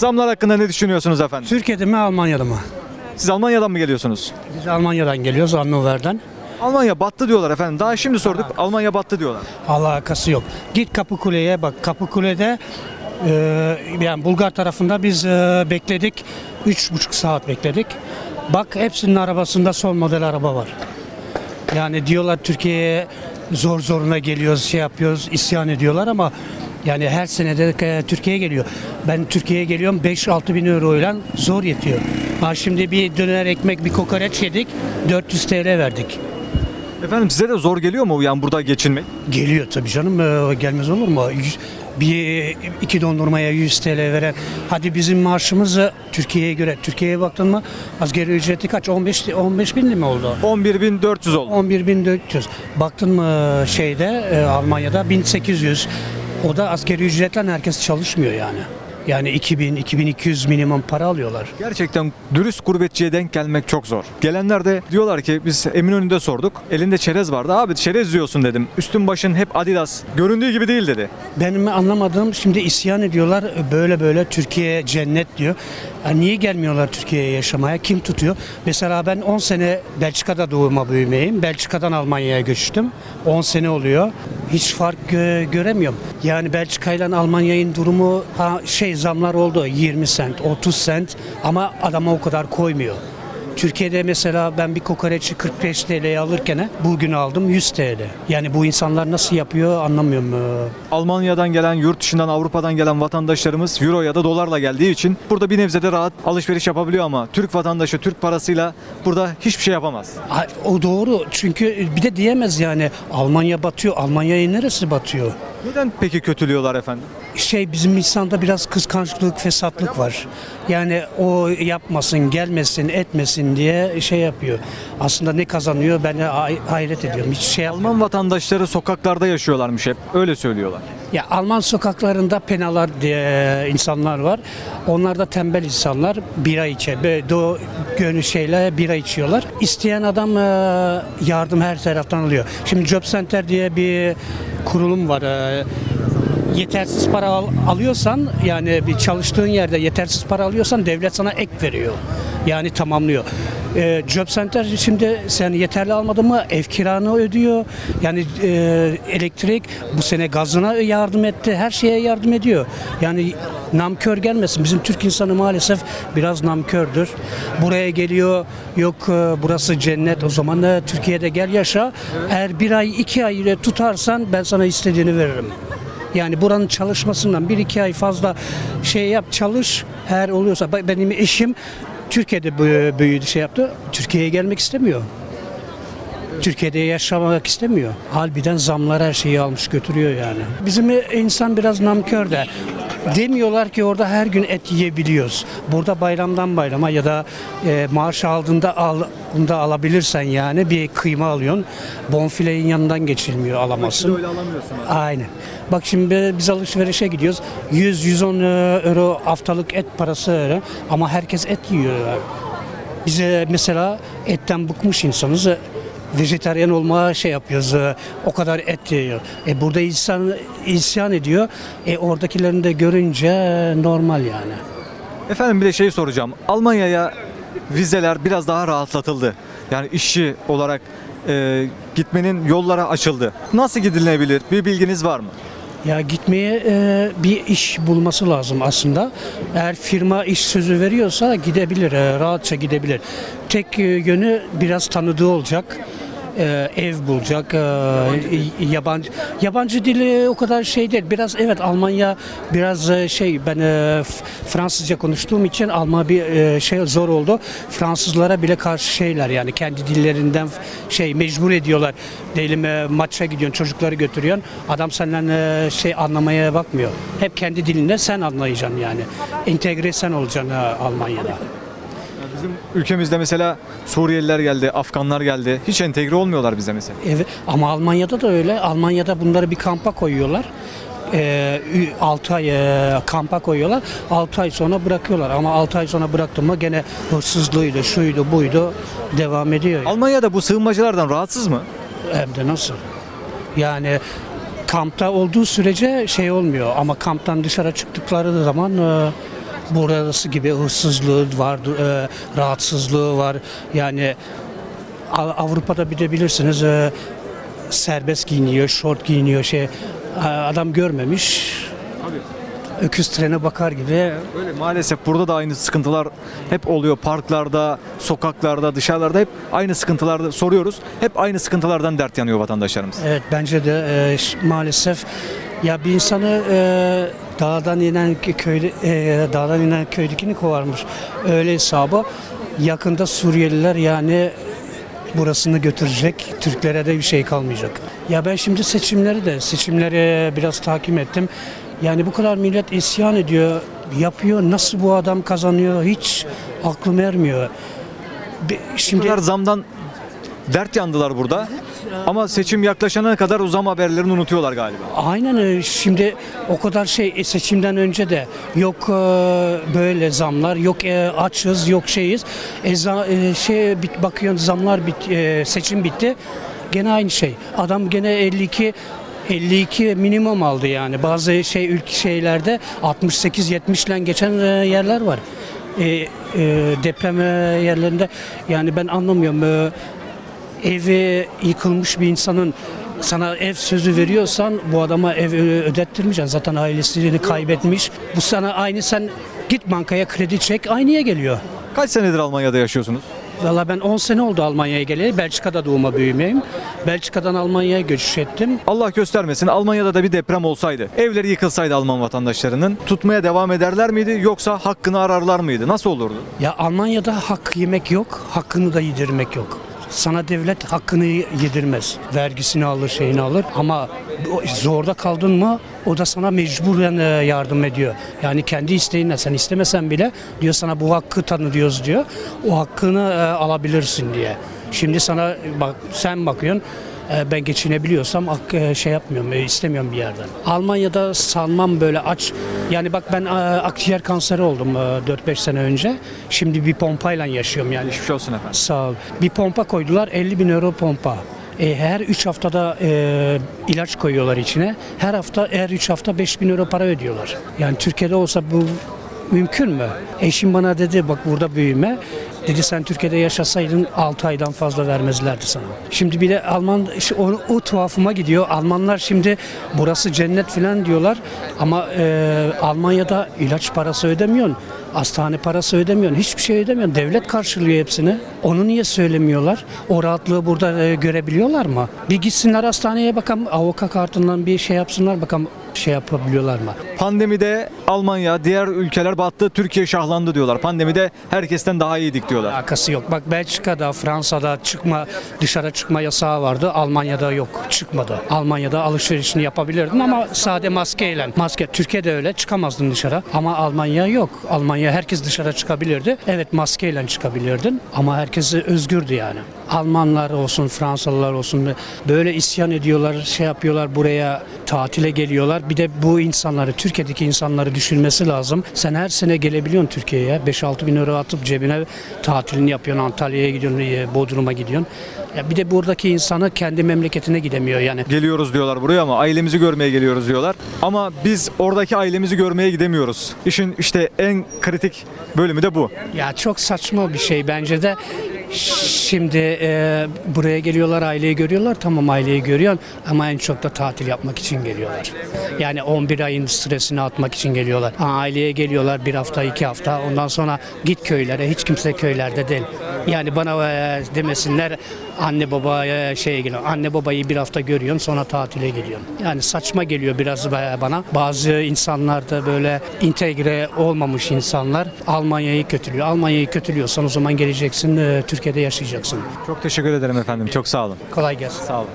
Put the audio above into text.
Zamlar hakkında ne düşünüyorsunuz efendim? Türkiye'de mi Almanya'da mı? Siz Almanya'dan mı geliyorsunuz? Biz Almanya'dan geliyoruz Hannover'den. Almanya battı diyorlar efendim. Daha şimdi sorduk. Almanya battı diyorlar. Alakası yok. Git Kapıkule'ye bak. Kapıkule'de e, yani Bulgar tarafında biz e, bekledik. Üç buçuk saat bekledik. Bak hepsinin arabasında son model araba var. Yani diyorlar Türkiye'ye zor zoruna geliyoruz, şey yapıyoruz, isyan ediyorlar ama yani her senede e, Türkiye'ye geliyor. Ben Türkiye'ye geliyorum 5-6 bin euroyla zor yetiyor. Ha şimdi bir döner ekmek, bir kokoreç yedik, 400 TL verdik. Efendim size de zor geliyor mu yani burada geçinmek? Geliyor tabii canım Ee, gelmez olur mu? Yüz- Bir iki dondurmaya 100 TL veren hadi bizim maaşımızı Türkiye'ye göre Türkiye'ye baktın mı asgari ücreti kaç 15 15 bin mi oldu? 11.400 oldu. 11.400 baktın mı şeyde e, Almanya'da 1800 o da asgari ücretle herkes çalışmıyor yani. Yani 2000 2200 minimum para alıyorlar. Gerçekten dürüst gurbetçiye denk gelmek çok zor. Gelenler de diyorlar ki biz Eminönü'nde sorduk. Elinde çerez vardı. Abi çerez diyorsun dedim. Üstün başın hep Adidas. Göründüğü gibi değil dedi. Benim anlamadığım şimdi isyan ediyorlar böyle böyle Türkiye cennet diyor. Ya niye gelmiyorlar Türkiye'ye yaşamaya? Kim tutuyor? Mesela ben 10 sene Belçika'da doğuma büyümeyim. Belçika'dan Almanya'ya göçtüm. 10 sene oluyor. Hiç fark gö- göremiyorum. Yani Belçika ile Almanya'nın durumu ha, şey zamlar oldu 20 sent, 30 sent ama adama o kadar koymuyor. Türkiye'de mesela ben bir kokoreçi 45 TL'ye alırken bugün aldım 100 TL. Yani bu insanlar nasıl yapıyor anlamıyorum. Almanya'dan gelen, yurt dışından, Avrupa'dan gelen vatandaşlarımız euro ya da dolarla geldiği için burada bir nebzede rahat alışveriş yapabiliyor ama Türk vatandaşı Türk parasıyla burada hiçbir şey yapamaz. O doğru çünkü bir de diyemez yani Almanya batıyor. Almanya'yı neresi batıyor? Neden peki kötülüyorlar efendim? Şey bizim insanda biraz kıskançlık, fesatlık var. Yani o yapmasın, gelmesin, etmesin diye şey yapıyor. Aslında ne kazanıyor ben hayret ediyorum. Hiç şey yapmıyor. Alman vatandaşları sokaklarda yaşıyorlarmış hep. Öyle söylüyorlar. Ya Alman sokaklarında penalar diye insanlar var. Onlar da tembel insanlar. Bira içer. Böyle do gönül şeyle bira içiyorlar. İsteyen adam e, yardım her taraftan alıyor. Şimdi Job Center diye bir kurulum var. E, yetersiz para al- alıyorsan yani bir çalıştığın yerde yetersiz para alıyorsan devlet sana ek veriyor. Yani tamamlıyor. E, Job Center şimdi sen yeterli almadın mı ev kiranı ödüyor. Yani e, elektrik bu sene gazına yardım etti. Her şeye yardım ediyor. Yani namkör gelmesin. Bizim Türk insanı maalesef biraz namkördür. Buraya geliyor yok e, burası cennet o zaman da Türkiye'de gel yaşa. Eğer bir ay iki ay ile tutarsan ben sana istediğini veririm. Yani buranın çalışmasından bir iki ay fazla şey yap çalış eğer oluyorsa benim eşim Türkiye'de bü- büyüdü şey yaptı. Türkiye'ye gelmek istemiyor. Türkiye'de yaşamak istemiyor. Harbiden zamlar her şeyi almış götürüyor yani. Bizim insan biraz namkör de. Demiyorlar ki orada her gün et yiyebiliyoruz. Burada bayramdan bayrama ya da e, maaş aldığında al, bunda alabilirsen yani bir kıyma alıyorsun. Bonfilenin yanından geçilmiyor alamazsın. alamıyorsun. Aynen. Bak şimdi biz alışverişe gidiyoruz. 100-110 euro haftalık et parası öyle. Ama herkes et yiyor. Bize mesela etten bıkmış insanız. Vejetaryen olmaya şey yapıyoruz. e, O kadar et yiyor. E burada insan isyan ediyor. E oradakilerini de görünce normal yani. Efendim bir de şey soracağım. Almanya'ya vizeler biraz daha rahatlatıldı. Yani işçi olarak e, gitmenin yolları açıldı. Nasıl gidilebilir? Bir bilginiz var mı? Ya gitmeye e, bir iş bulması lazım aslında. Eğer firma iş sözü veriyorsa gidebilir, e, rahatça gidebilir. Tek e, yönü biraz tanıdığı olacak. E, ev bulacak, e, yabancı yabancı dili o kadar şey değil. Biraz evet Almanya biraz e, şey ben e, Fransızca konuştuğum için Alman bir e, şey zor oldu. Fransızlara bile karşı şeyler yani kendi dillerinden şey mecbur ediyorlar. Diyelim e, maça gidiyorsun çocukları götürüyorsun. Adam senden e, şey anlamaya bakmıyor. Hep kendi dilinde sen anlayacaksın yani. Entegre sen olacaksın e, Almanya'da. Bizim ülkemizde mesela Suriyeliler geldi, Afganlar geldi. Hiç entegre olmuyorlar bize mesela. Evet ama Almanya'da da öyle. Almanya'da bunları bir kampa koyuyorlar. 6 ay e, kampa koyuyorlar. 6 ay sonra bırakıyorlar. Ama 6 ay sonra bıraktın mı gene hırsızlığıydı, şuydu, buydu devam ediyor. Almanya'da bu sığınmacılardan rahatsız mı? Hem de nasıl? Yani kampta olduğu sürece şey olmuyor ama kamptan dışarı çıktıkları zaman e, burası gibi hırsızlığı var, e, rahatsızlığı var. Yani Av- Avrupa'da bir de bilirsiniz e, serbest giyiniyor, şort giyiniyor şey adam görmemiş. Öküz trene bakar gibi Öyle maalesef burada da aynı sıkıntılar hep oluyor. Parklarda, sokaklarda, dışarılarda hep aynı sıkıntılarda soruyoruz. Hep aynı sıkıntılardan dert yanıyor vatandaşlarımız. Evet bence de e, maalesef ya bir insanı e, dağdan inen köyde e, dağdan inen köydekini kovarmış. Öyle hesabı yakında Suriyeliler yani burasını götürecek. Türklere de bir şey kalmayacak. Ya ben şimdi seçimleri de seçimleri biraz takip ettim. Yani bu kadar millet isyan ediyor, yapıyor. Nasıl bu adam kazanıyor hiç aklım ermiyor. Şimdi kadar zamdan dert yandılar burada. Ama seçim yaklaşana kadar o zam haberlerini unutuyorlar galiba. Aynen öyle. Şimdi o kadar şey e, seçimden önce de yok e, böyle zamlar, yok e, açız, yok şeyiz. E, şey bit bakıyorsun zamlar bit seçim bitti. Gene aynı şey. Adam gene 52 52 minimum aldı yani. Bazı şey ülke şeylerde 68 70 ile geçen yerler var. E, e, deprem yerlerinde yani ben anlamıyorum. E, evi yıkılmış bir insanın sana ev sözü veriyorsan bu adama ev ödettirmeyeceksin. Zaten ailesini kaybetmiş. Bu sana aynı sen git bankaya kredi çek aynıya geliyor. Kaç senedir Almanya'da yaşıyorsunuz? Valla ben 10 sene oldu Almanya'ya geleli. Belçika'da doğuma büyümeyim. Belçika'dan Almanya'ya göçüş ettim. Allah göstermesin Almanya'da da bir deprem olsaydı, evleri yıkılsaydı Alman vatandaşlarının tutmaya devam ederler miydi yoksa hakkını ararlar mıydı? Nasıl olurdu? Ya Almanya'da hak yemek yok, hakkını da yedirmek yok. Sana devlet hakkını yedirmez. Vergisini alır, şeyini alır ama zorda kaldın mı o da sana mecburen e, yardım ediyor. Yani kendi isteğinle sen istemesen bile diyor sana bu hakkı tanıyoruz diyor. O hakkını e, alabilirsin diye. Şimdi sana bak sen bakıyorsun ben geçinebiliyorsam e, şey yapmıyorum, e, istemiyorum bir yerden. Almanya'da sanmam böyle aç. Yani bak ben e, akciğer kanseri oldum e, 4-5 sene önce. Şimdi bir pompayla yaşıyorum yani. Geçmiş olsun efendim. Sağ ol. Bir pompa koydular 50 bin euro pompa. E, her 3 haftada e, ilaç koyuyorlar içine. Her hafta her 3 hafta 5 bin euro para ödüyorlar. Yani Türkiye'de olsa bu mümkün mü? Eşim bana dedi bak burada büyüme. Dedi sen Türkiye'de yaşasaydın 6 aydan fazla vermezlerdi sana. Şimdi bir de Alman o, o tuhafıma gidiyor. Almanlar şimdi burası cennet falan diyorlar ama e, Almanya'da ilaç parası ödemiyorsun. Hastane parası ödemiyorsun. Hiçbir şey ödemiyorsun. Devlet karşılıyor hepsini. Onu niye söylemiyorlar? O rahatlığı burada e, görebiliyorlar mı? Bir gitsinler hastaneye bakalım avukat kartından bir şey yapsınlar bakalım şey yapabiliyorlar mı? Pandemide Almanya, diğer ülkeler battı, Türkiye şahlandı diyorlar. Pandemide herkesten daha iyiydik diyorlar. Alakası yok. Bak Belçika'da, Fransa'da çıkma dışarı çıkma yasağı vardı. Almanya'da yok. Çıkmadı. Almanya'da alışverişini yapabilirdin ama sade maskeyle. Maske Türkiye'de öyle çıkamazdın dışarı ama Almanya yok. Almanya herkes dışarı çıkabilirdi. Evet maskeyle çıkabilirdin ama herkes özgürdü yani. Almanlar olsun, Fransalılar olsun böyle isyan ediyorlar, şey yapıyorlar buraya tatile geliyorlar. Bir de bu insanları, Türkiye'deki insanları düşünmesi lazım. Sen her sene gelebiliyorsun Türkiye'ye. 5-6 bin euro atıp cebine tatilini yapıyorsun. Antalya'ya gidiyorsun, e, Bodrum'a gidiyorsun. Ya bir de buradaki insanı kendi memleketine gidemiyor yani. Geliyoruz diyorlar buraya ama ailemizi görmeye geliyoruz diyorlar. Ama biz oradaki ailemizi görmeye gidemiyoruz. İşin işte en kritik bölümü de bu. Ya çok saçma bir şey bence de. Şimdi e, buraya geliyorlar aileyi görüyorlar tamam aileyi görüyorsun ama en çok da tatil yapmak için geliyorlar. Yani 11 ayın stresini atmak için geliyorlar. Aileye geliyorlar bir hafta iki hafta ondan sonra git köylere hiç kimse köylerde değil. Yani bana e, demesinler anne babaya şey geliyor. Anne babayı bir hafta görüyorsun sonra tatile geliyorsun. Yani saçma geliyor biraz e, bana. Bazı insanlar da böyle entegre olmamış insanlar Almanya'yı kötülüyor. Almanya'yı kötülüyorsan o zaman geleceksin e, Türkiye'de yaşayacaksın. Çok teşekkür ederim efendim. Çok sağ olun. Kolay gelsin. Sağ olun.